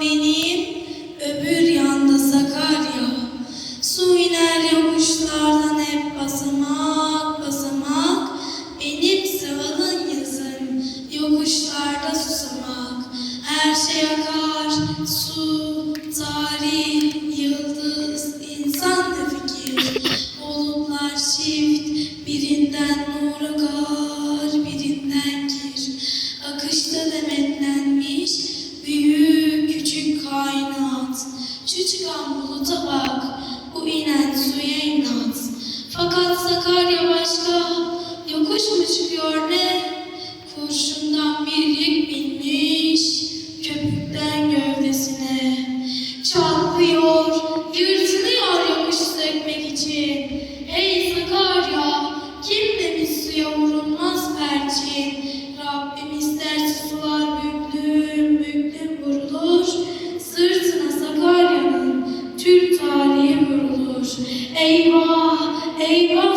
benim, öbür yanda Sakarya. Su iner yokuşlardan hep basamak basamak. Benim sıvalın yazım, yokuşlarda çıkan buluta bak, bu inen suya inat. Fakat Sakarya başka, yokuş mu çıkıyor ne? Kurşundan bir yük binmiş, köpükten gövdesine. Çarpıyor, yırtılıyor yokuş sökmek için. Hey Sakarya, kim demiş suya vurulmaz perçin? Eyvah, eyvah